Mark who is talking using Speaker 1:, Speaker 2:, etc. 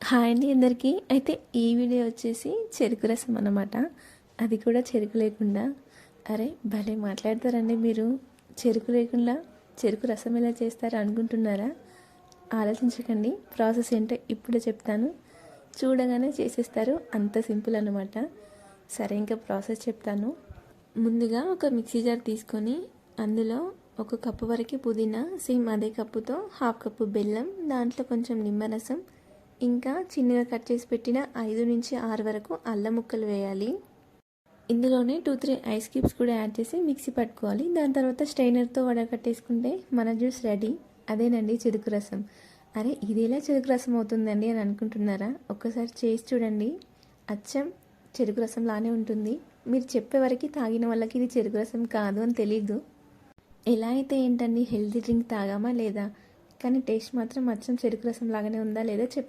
Speaker 1: Hi అండి అందరికీ. అయితే ఈ వీడియో వచ్చేసి చెరుకు రసం అన్నమాట. అది కూడా చెరుకు లేకుండా. అరే భలే మాట్లాడతారండి మీరు. చెరుకు లేకుండా చెరుకు రసం ఎలా చేస్తారో అనుకుంటున్నారా? ఆలోచించకండి. ప్రాసెస్ ఏంటో ఇప్పుడే చెప్తాను. చూడగానే చేసేస్తారు. అంత సింపుల్ అనమాట సరే ఇంకా ప్రాసెస్ చెప్తాను. ముందుగా ఒక మిక్సీ జార్ తీసుకొని అందులో ఒక కప్పు వరకు పుదీనా సేమ్ అదే కప్పుతో హాఫ్ కప్పు బెల్లం దాంట్లో కొంచెం నిమ్మరసం ఇంకా చిన్నగా కట్ చేసి పెట్టిన ఐదు నుంచి ఆరు వరకు అల్లం ముక్కలు వేయాలి. ఇందులోనే టూ త్రీ ఐస్ క్యూబ్స్ కూడా యాడ్ చేసి మిక్సీ పట్టుకోవాలి. దాని తర్వాత స్ట్రైనర్తో వడకట్టేసుకుంటే మన జ్యూస్ రెడీ అదేనండి చెరుకు రసం. అరే ఇది ఎలా చెరుకు రసం అవుతుందండి అని అనుకుంటున్నారా? ఒక్కసారి చేసి చూడండి. అచ్చం చెరుకు రసం లానే ఉంటుంది. మీరు చెప్పే వరకు తాగిన వాళ్ళకి ఇది చెరుకు రసం కాదు అని తెలీదు. ఎలా అయితే ఏంటండి హెల్తీ డ్రింక్ తాగామా లేదా? కానీ టేస్ట్ మాత్రం అచ్చం చెరుకు రసం లాగానే ఉందా లేదా చెప్పండి.